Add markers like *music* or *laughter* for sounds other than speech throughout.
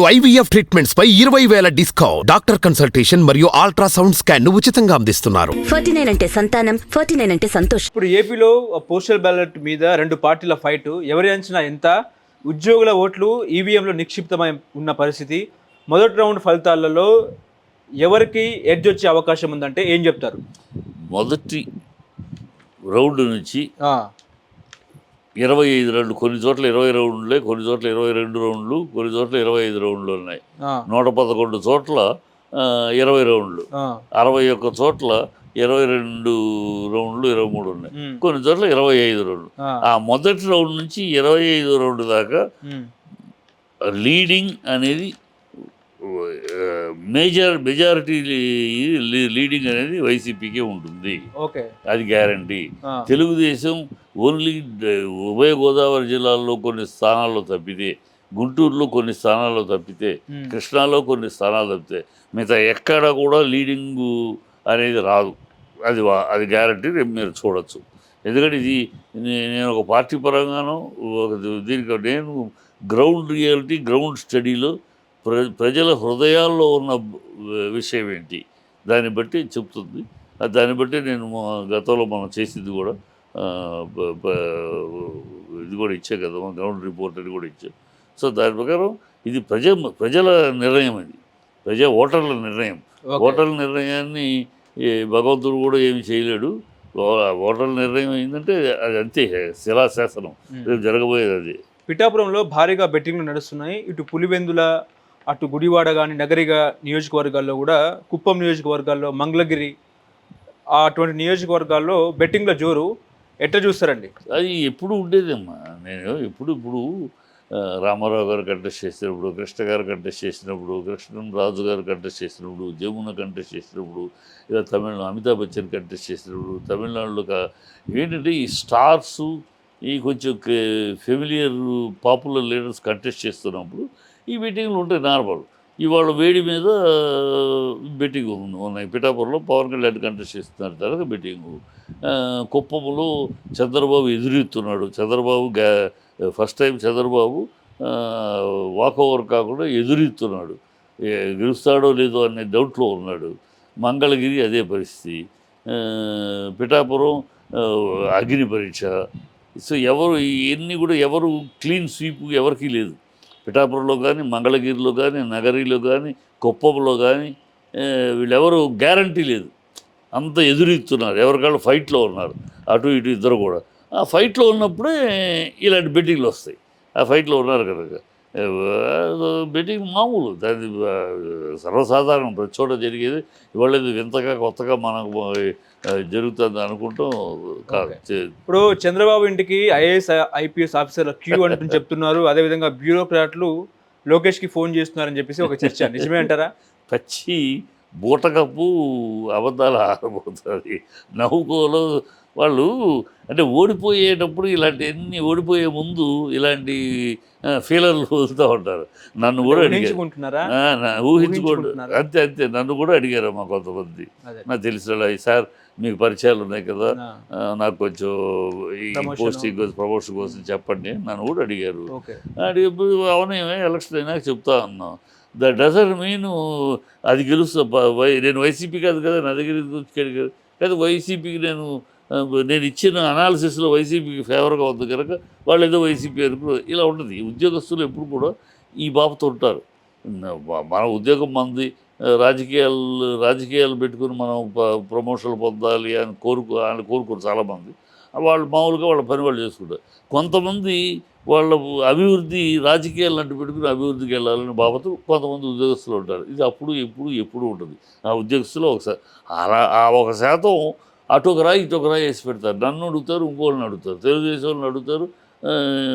IVF treatments పై ఇరవై వేల డిస్కౌంట్. డాక్టర్ కన్సల్టేషన్ మరియు అల్ట్రాసౌండ్ స్కాన్ను ఉచితంగా అందిస్తున్నారు. ఫార్టీ నైన్ అంటే సంతానం ఫార్టీ నైన్ అంటే సంతోషం. ఇప్పుడు ఏపీలో పోస్టల్ బ్యాలెట్ మీద రెండు పార్టీల ఫైట్. ఎవరి అంచనా ఎంత? ఉద్యోగుల ఓట్లు ఈవీఎంలో నిక్షిప్తమై ఉన్న పరిస్థితి. మొదటి రౌండ్ ఫలితాలలో ఎవరికి ఎడ్జ్ వచ్చే అవకాశం ఉందంటే ఏం చెప్తారు? మొదటి రౌండ్ నుంచి ఆ, ఇరవై ఐదు రౌండ్లు కొన్ని చోట్ల ఇరవై రౌండ్లే కొన్ని చోట్ల ఇరవై రెండు రౌండ్లు కొన్ని చోట్ల ఇరవై ఐదు రౌండ్లు ఉన్నాయి. నూట పదకొండు చోట్ల ఇరవై రౌండ్లు. అరవై ఒక్క చోట్ల ఇరవై రెండు రౌండ్లు ఇరవై మూడు ఉన్నాయి. కొన్ని చోట్ల ఇరవై ఐదు రౌండ్లు. ఆ, మొదటి రౌండ్ నుంచి ఇరవై ఐదు రౌండ్ దాకా లీడింగ్ అనేది మేజర్ మెజారిటీ లీడింగ్ అనేది వైసీపీకే ఉంటుంది. ఓకే. అది గ్యారంటీ. తెలుగుదేశం ఓన్లీ ఉభయ గోదావరి జిల్లాల్లో కొన్ని స్థానాల్లో తప్పితే గుంటూరులో కొన్ని స్థానాల్లో తప్పితే కృష్ణాలో కొన్ని స్థానాలు తప్పితే మిగతా ఎక్కడ కూడా లీడింగు అనేది రాదు. అది అది గ్యారంటీ రేపు మీరు చూడొచ్చు. ఎందుకంటే ఇది నేను ఒక పార్టీ పరంగాను ఒక దీనికి నేను గ్రౌండ్ రియాలిటీ గ్రౌండ్ స్టడీలో ప్ర ప్రజల హృదయాల్లో ఉన్న విషయం ఏంటి? దాన్ని బట్టి చెప్తుంది. దాన్ని బట్టి నేను గతంలో మనం చేసింది కూడా ఇది కూడా ఇచ్చే కదా గ్రౌండ్ రిపోర్ట్ అని కూడా ఇచ్చా. సో దాని ప్రకారం ఇది ప్రజ ప్రజల నిర్ణయం ఇది ప్రజా ఓటర్ల నిర్ణయం. ఓటర్ల నిర్ణయాన్ని భగవంతుడు కూడా ఏమి చేయలేడు. ఓటర్ల నిర్ణయం ఏంటంటే అది అంతే శిలాశాసనం. రేపు జరగబోయేది అది. పిఠాపురంలో భారీగా బెట్టింగ్లు నడుస్తున్నాయి. ఇటు పులివెందుల అటు గుడివాడ కానీ నగరిగ నియోజకవర్గాల్లో కూడా కుప్పం నియోజకవర్గాల్లో మంగళగిరి అటువంటి నియోజకవర్గాల్లో బెట్టింగ్ల జోరు ఎట్లా చూస్తారండి? అది ఎప్పుడు ఉండేదమ్మా. నేను ఎప్పుడు ఇప్పుడు రామారావు గారు కంటెస్ట్ చేసినప్పుడు కృష్ణ గారు కంటెస్ట్ చేసినప్పుడు కృష్ణం రాజు గారు కంటెస్ట్ చేసినప్పుడు జమున కంటెస్ట్ చేసినప్పుడు ఇలా తమిళ అమితాబ్ బచ్చన్ కంటెస్ట్ చేసినప్పుడు తమిళనాడులో ఏంటంటే ఈ స్టార్స్ ఈ కొంచెం ఫెమిలియర్ పాపులర్ లీడర్స్ కంటెస్ట్ చేస్తున్నప్పుడు ఈ మీటింగ్లు ఉంటాయి నార్మల్. ఇవాళ వేడి మీద బెట్టింగ్ ఉన్నాయి పిఠాపురంలో పవన్ కళ్యాణ్ కంటెస్ట్ చేస్తున్నారు తర్వాత బెట్టింగ్ కుప్పంలో చంద్రబాబు ఎదురెత్తున్నాడు. చంద్రబాబు గ్యా first time Chandrababu walk over కాకుండా ఎదురెత్తున్నాడు. గెలుస్తాడో లేదో అనే డౌట్లో ఉన్నాడు. మంగళగిరి అదే పరిస్థితి. పిఠాపురం అగ్ని పరీక్ష. సో ఎవరు ఇవన్నీ కూడా ఎవరు క్లీన్ స్వీప్ ఎవరికీ లేదు. పిఠాపురంలో కానీ మంగళగిరిలో కానీ నగరిలో కానీ కుప్పంలో కానీ వీళ్ళెవరు గ్యారంటీ లేదు. అంత ఎదురెత్తున్నారు ఎవరికాళ్ళు ఫైట్లో ఉన్నారు. అటు ఇటు ఇద్దరు కూడా. ఆ ఫైట్లో ఉన్నప్పుడే ఇలాంటి బెట్టింగ్లు వస్తాయి. ఆ ఫైట్లో ఉన్నారు కనుక. బెట్టింగ్ మామూలు. దాని ఆ, సర్వసాధారణం. ప్రతి చోట జరిగేది ఇవాళ ఇది వింతగా కొత్తగా మనకు జరుగుతుంది అనుకుంటాం కాదు. ఇప్పుడు చంద్రబాబు ఇంటికి ఐఏఎస్ ఐపీఎస్ ఆఫీసర్ల క్యూ అంటూ చెప్తున్నారు. అదేవిధంగా బ్యూరోక్రాట్లు లోకేష్కి ఫోన్ చేస్తున్నారని చెప్పేసి ఒక చర్చ. *laughs* నిజమే అంటారా? పచ్చి బూటకప్పు అబద్ధాలు ఆరబోతుంది నవ్వుకోలో వాళ్ళు అంటే ఓడిపోయేటప్పుడు ఇలాంటి ఎన్ని ఓడిపోయే ముందు ఇలాంటి ఫీలర్లు వదులుతూ ఉంటారు. నన్ను కూడా అడిగారు. ఊహించుకుంటున్నారా? అంతే అంతే. నన్ను కూడా అడిగారు మా కొంతమంది. నాకు తెలిసిన సార్ మీకు పరిచయాలు ఉన్నాయి కదా. నాకు కొంచెం ఈ. పోస్టింగ్ కోసం ప్రమోషన్ కోసం చెప్పండి. నన్ను కూడా అడిగారు. అడిగినప్పుడు అవనేమే ఎలక్షన్ అయినాక చెప్తా ఉన్నాం ద డజన్ మీన్ అది గెలుస్తా నేను వైసీపీ కాదు కదా నా దగ్గర కదా కదా వైసీపీకి నేను నేను ఇచ్చిన అనాలిసిస్లో వైసీపీకి ఫేవర్గా ఉంది కనుక వాళ్ళు ఏదో వైసీపీ అనుకో ఇలా ఉంటుంది ఈ ఉద్యోగస్తులు ఎప్పుడు కూడా ఈ బాబుతో ఉంటారు. మన ఉద్యోగం మంది రాజకీయాలు రాజకీయాలు పెట్టుకుని మనం ప్రమోషన్లు పొందాలి అని కోరుకు అని కోరుకోరు చాలామంది. వాళ్ళు మామూలుగా వాళ్ళ పని వాళ్ళు చేసుకుంటారు. కొంతమంది వాళ్ళ అభివృద్ధి రాజకీయాలు అంటూ పెట్టుకుని అభివృద్ధికి వెళ్ళాలని బాబతు కొంతమంది ఉద్యోగస్తులు ఉంటారు. ఇది అప్పుడు ఎప్పుడు ఎప్పుడు ఉంటుంది. ఆ ఉద్యోగస్తులు ఒకసారి అలా ఆ ఒక శాతం అటు ఒక రాయి ఇటొక రాయి వేసి పెడతారు. నన్ను అడుగుతారు ఇంకోళ్ళని అడుగుతారు. తెలుగుదేశం వాళ్ళని అడుగుతారు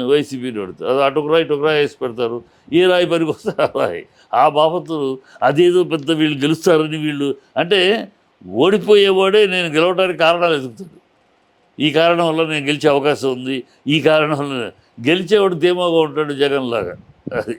వైసీపీని అడుగుతారు. అది అటు ఒక రాయి ఇటొక రాయి వేసి పెడతారు. ఏ రాయి పనికి వస్తే ఆ రాయి. ఆ బాపతులు అదేదో పెద్ద వీళ్ళు గెలుస్తారని వీళ్ళు అంటే ఓడిపోయేవాడే నేను గెలవడానికి కారణాలు ఎదుగుతాడు ఈ కారణం వల్ల నేను గెలిచే అవకాశం ఉంది. ఈ కారణం వల్ల గెలిచేవాడు ధీమాగా ఉంటాడు జగన్ లాగా. అది.